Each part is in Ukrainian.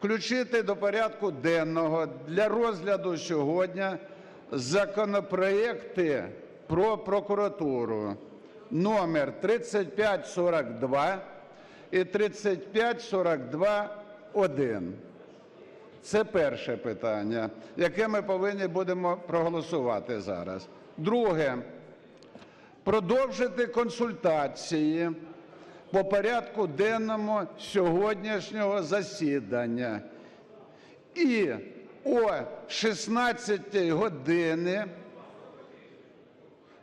включити до порядку денного для розгляду сьогодні законопроекти про прокуратуру номер 3542 і 3542-1. Це перше питання, яке ми повинні будемо проголосувати зараз. Друге. Продовжити консультації по порядку денному сьогоднішнього засідання. І о 16 годині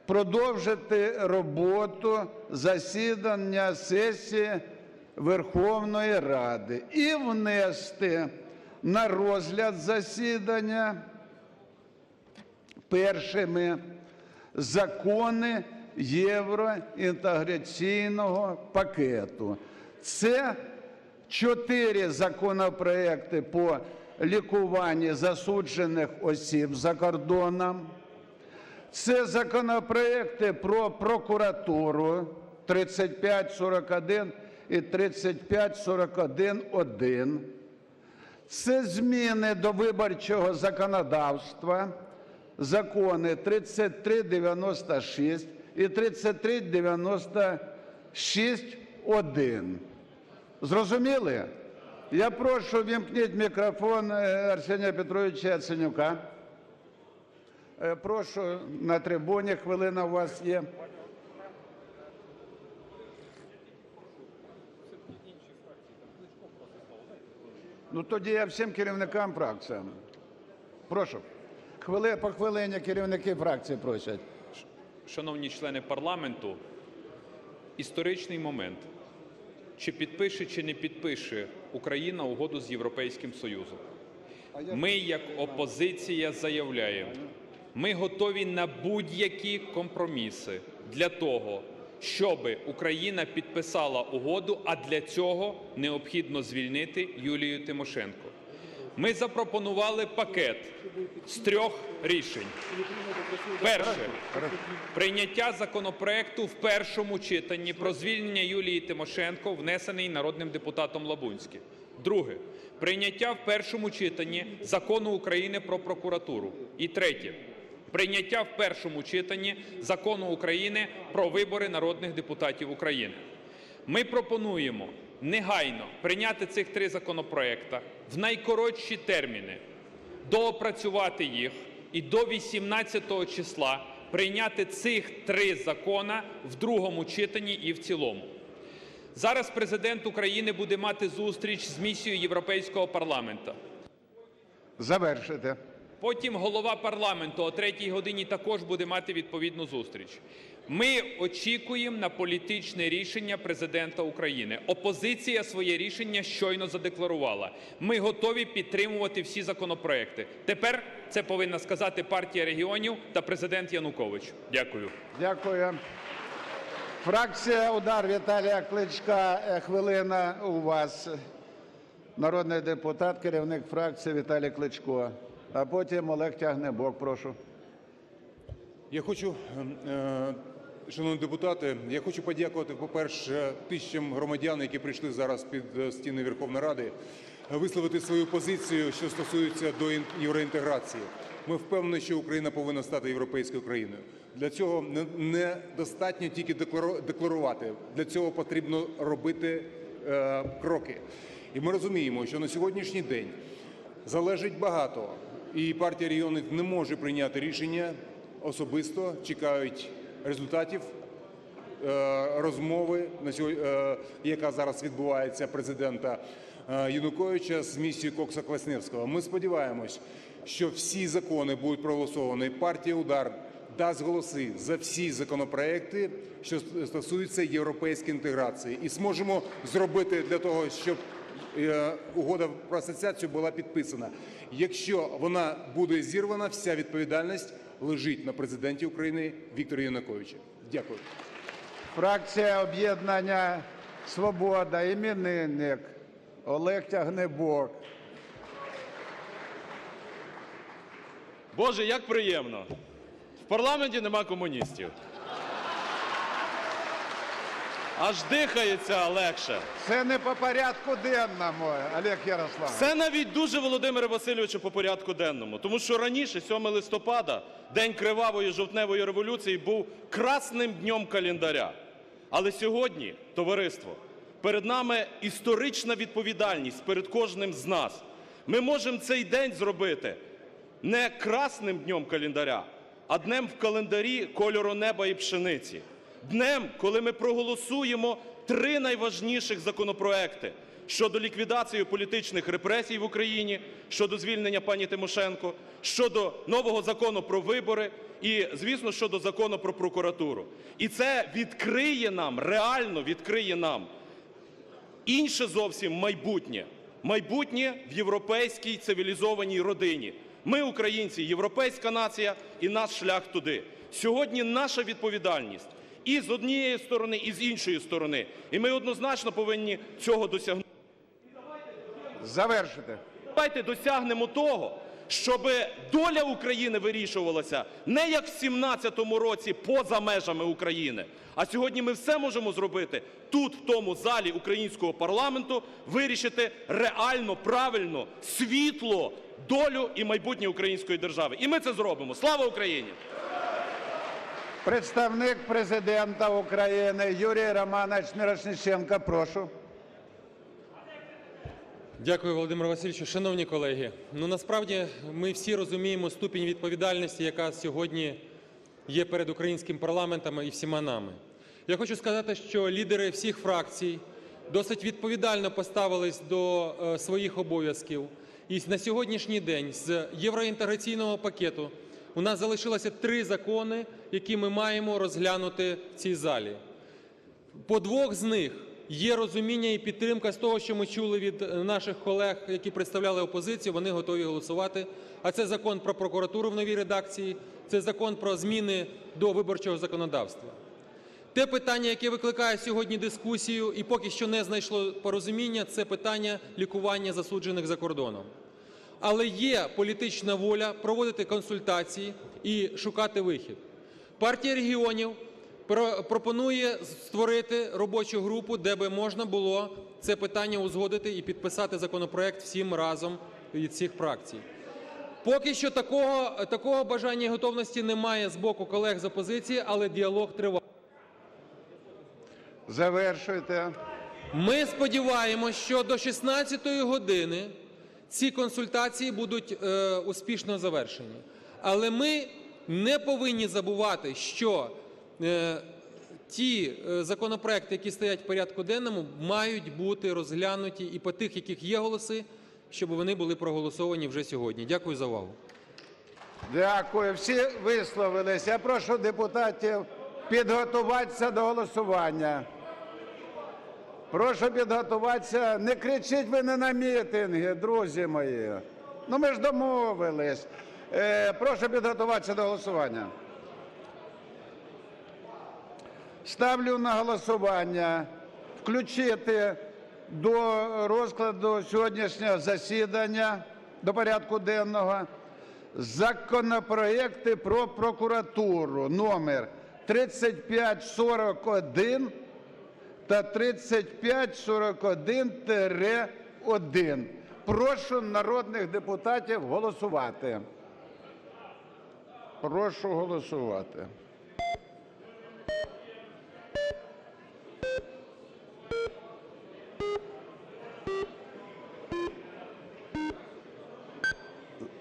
продовжити роботу засідання сесії Верховної Ради і внести на розгляд засідання першими закони євроінтеграційного пакету. Це чотири законопроекти по лікуванню засуджених осіб за кордоном. Це законопроекти про прокуратуру 3541 і 3541-1. Це зміни до виборчого законодавства, закони 3396 і 3396-1. Зрозуміли? Я прошу вімкніть мікрофон е, Арсенія Петровича Яценюка. Е, Прошу на трибуні, хвилина у вас є. Ну тоді я всім керівникам фракціям. Прошу. Хвили, по хвилині керівники фракції просять. Шановні члени парламенту, історичний момент. Чи підпише, чи не підпише Україна угоду з Європейським Союзом? Ми, як опозиція, заявляємо, ми готові на будь-які компроміси для того, щоб Україна підписала угоду, а для цього необхідно звільнити Юлію Тимошенко. Ми запропонували пакет з трьох рішень. Перше прийняття законопроекту в першому читанні про звільнення Юлії Тимошенко, внесений народним депутатом Лабунським. Друге прийняття в першому читанні закону України про прокуратуру. І третє прийняття в першому читанні закону України про вибори народних депутатів України. Ми пропонуємо негайно прийняти цих три законопроекти в найкоротші терміни, доопрацювати їх і до 18 числа прийняти цих три закона в другому читанні і в цілому. Зараз президент України буде мати зустріч з місією Європейського парламенту. Завершити. Потім голова парламенту о третій годині також буде мати відповідну зустріч. Ми очікуємо на політичне рішення президента України. Опозиція своє рішення щойно задекларувала. Ми готові підтримувати всі законопроекти. Тепер це повинна сказати партія регіонів та президент Янукович. Дякую. Дякую. Фракція Удар Віталія Кличка. Е, Хвилина у вас. Народний депутат, керівник фракції Віталій Кличко. А потім Олег Тягнебок, прошу. Я хочу, е, шановні депутати, я хочу подякувати, по-перше, тисячам громадян, які прийшли зараз під е, стіни Верховної Ради, висловити свою позицію, що стосується до євроінтеграції. Ми впевнені, що Україна повинна стати європейською країною. Для цього недостатньо тільки деклару- декларувати. Для цього потрібно робити е, кроки. І ми розуміємо, що на сьогоднішній день залежить багато, і партія регіонів не може прийняти рішення особисто, чекають результатів е, розмови, е, яка зараз відбувається президента е, Януковича з місією Кокса Квасневського. Ми сподіваємось, що всі закони будуть проголосовані. Партія Удар дасть голоси за всі законопроекти, що стосуються європейської інтеграції, і зможемо зробити для того, щоб угода про асоціацію була підписана. Якщо вона буде зірвана, вся відповідальність лежить на президенті України Вікторі Януковичі. Дякую. Фракція об'єднання Свобода, іменинник Олег Тягнебок. Боже, як приємно. В парламенті нема комуністів. Аж дихається легше. Це не по порядку денному, Олег Ярославович. Це навіть дуже Володимире Васильовичу по порядку денному. Тому що раніше, 7 листопада, день кривавої жовтневої революції, був красним днем календаря. Але сьогодні, товариство, перед нами історична відповідальність перед кожним з нас. Ми можемо цей день зробити не красним днем календаря, а днем в календарі кольору неба і пшениці. Днем, коли ми проголосуємо три найважніших законопроекти щодо ліквідації політичних репресій в Україні, щодо звільнення пані Тимошенко, щодо нового закону про вибори і, звісно, щодо закону про прокуратуру. І це відкриє нам, реально відкриє нам інше зовсім майбутнє. Майбутнє в європейській цивілізованій родині. Ми, українці, європейська нація і наш шлях туди. Сьогодні наша відповідальність і з однієї сторони, і з іншої сторони. І ми однозначно повинні цього досягнути. Завершити. Давайте досягнемо того, щоб доля України вирішувалася не як в 17-му році поза межами України. А сьогодні ми все можемо зробити тут, в тому залі українського парламенту, вирішити реально, правильно, світло, долю і майбутнє української держави. І ми це зробимо. Слава Україні! Представник президента України Юрій Романович Мірошниченко, прошу. Дякую, Володимир Васильовичу. Шановні колеги, ну насправді ми всі розуміємо ступінь відповідальності, яка сьогодні є перед українським парламентом і всіма нами. Я хочу сказати, що лідери всіх фракцій досить відповідально поставились до е, своїх обов'язків. І на сьогоднішній день з євроінтеграційного пакету у нас залишилося три закони, які ми маємо розглянути в цій залі. По двох з них є розуміння і підтримка з того, що ми чули від е, наших колег, які представляли опозицію. Вони готові голосувати. А це закон про прокуратуру в новій редакції, це закон про зміни до виборчого законодавства. Те питання, яке викликає сьогодні дискусію і поки що не знайшло порозуміння, це питання лікування засуджених за кордоном. Але є політична воля проводити консультації і шукати вихід. Партія регіонів пропонує створити робочу групу, де би можна було це питання узгодити і підписати законопроект всім разом від всіх фракцій. Поки що такого, такого бажання і готовності немає з боку колег з опозиції, але діалог триває. Завершуйте. Ми сподіваємося, що до 16-ї години ці консультації будуть е, успішно завершені. Але ми не повинні забувати, що е, ті е, законопроекти, які стоять в порядку денному, мають бути розглянуті і по тих, яких є голоси, щоб вони були проголосовані вже сьогодні. Дякую за увагу. Дякую. Всі висловились. Я прошу депутатів підготуватися до голосування. Прошу підготуватися. Не кричіть ви не на мітинги, друзі мої. Ну ми ж домовились. Е, прошу підготуватися до голосування. Ставлю на голосування включити до розкладу сьогоднішнього засідання до порядку денного законопроекти про прокуратуру номер 3541 та 3541-1. Прошу народних депутатів голосувати. Прошу голосувати.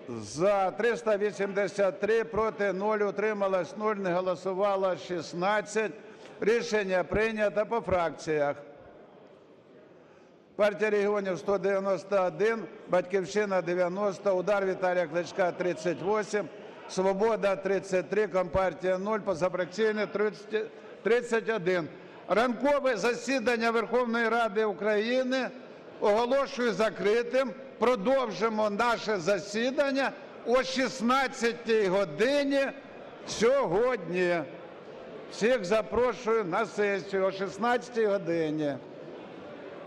За 383, проти 0, утрималось 0, не голосувало 16. Рішення прийнято по фракціях. Партія регіонів 191, Батьківщина 90, Удар Віталія Кличка 38, Свобода 33, Компартія 0, позафракційне 30 31. Ранкове засідання Верховної Ради України оголошую закритим. Продовжимо наше засідання о 16 годині сьогодні. Всіх запрошую на сесію о 16 годині.